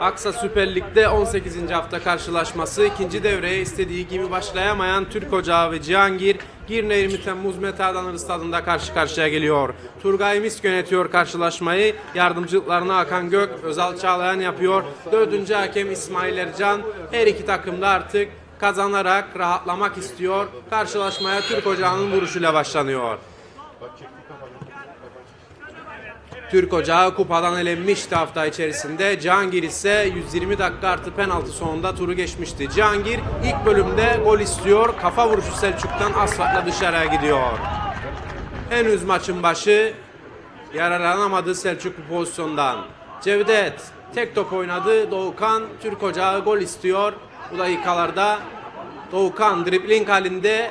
Aksa Süper Lig'de 18. hafta karşılaşması ikinci devreye istediği gibi başlayamayan Türk Ocağı ve Cihangir Girne 20 Temmuz Mete Adanır stadında karşı karşıya geliyor. Turgay Misk yönetiyor karşılaşmayı. Yardımcılıklarını Hakan Gök, Özal Çağlayan yapıyor. Dördüncü hakem İsmail Ercan. Her iki takım da artık kazanarak rahatlamak istiyor. Karşılaşmaya Türk Ocağı'nın vuruşuyla başlanıyor. Türk Ocağı kupadan elenmişti hafta içerisinde. Cihangir ise 120 dakika artı penaltı sonunda turu geçmişti. Cihangir ilk bölümde gol istiyor. Kafa vuruşu Selçuk'tan asfaltla dışarıya gidiyor. Henüz maçın başı yararlanamadı Selçuk bu pozisyondan. Cevdet tek top oynadı. Doğukan Türk Ocağı gol istiyor. Bu dakikalarda Doğukan dribling halinde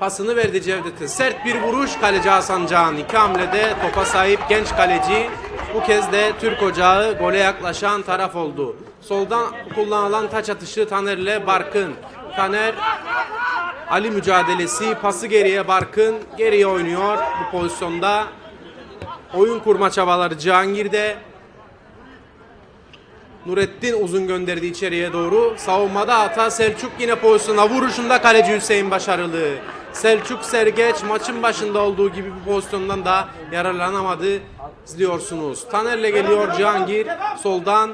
Pasını verdi Cevdet'e. Sert bir vuruş kaleci Hasan Can. İki hamlede topa sahip genç kaleci. Bu kez de Türk Ocağı gole yaklaşan taraf oldu. Soldan kullanılan taç atışı Taner ile Barkın. Taner Ali mücadelesi pası geriye Barkın geriye oynuyor bu pozisyonda. Oyun kurma çabaları Cihangir'de. Nurettin uzun gönderdi içeriye doğru. Savunmada hata Selçuk yine pozisyona vuruşunda kaleci Hüseyin başarılı. Selçuk Sergeç maçın başında olduğu gibi bu pozisyondan da yararlanamadı. İzliyorsunuz. Taner'le geliyor Cihangir. Soldan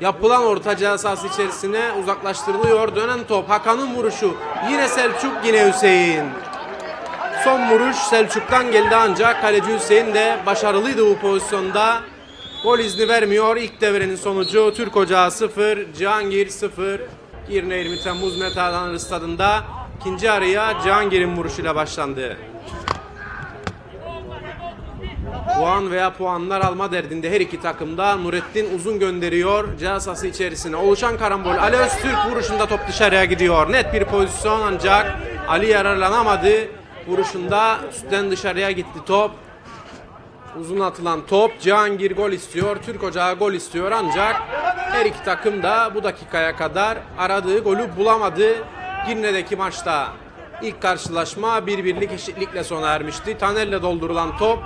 yapılan orta ceza sahası içerisine uzaklaştırılıyor. Dönen top Hakan'ın vuruşu. Yine Selçuk yine Hüseyin. Son vuruş Selçuk'tan geldi ancak kaleci Hüseyin de başarılıydı bu pozisyonda. Gol izni vermiyor. İlk devrenin sonucu Türk Ocağı 0, Cihangir 0. Girne 20 Temmuz Metadan stadında ikinci araya Cihangir'in vuruşuyla başlandı. Puan veya puanlar alma derdinde her iki takımda Nurettin uzun gönderiyor ceza sahası içerisine. Oluşan karambol Ali Öztürk vuruşunda top dışarıya gidiyor. Net bir pozisyon ancak Ali yararlanamadı. Vuruşunda üstten dışarıya gitti top. Uzun atılan top Cihangir gol istiyor. Türk Ocağı gol istiyor ancak her iki takım da bu dakikaya kadar aradığı golü bulamadı. Girne'deki maçta ilk karşılaşma bir birlik eşitlikle sona ermişti. Taner'le doldurulan top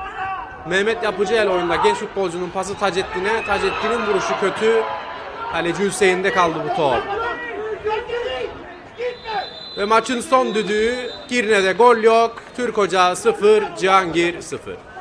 Mehmet Yapıcıel oyunda genç futbolcunun pası Taceddin'e. Taceddin'in vuruşu kötü. Kaleci Hüseyin'de kaldı bu top. Ve maçın son düdüğü Girne'de gol yok. Türk Ocağı 0, Cihangir 0.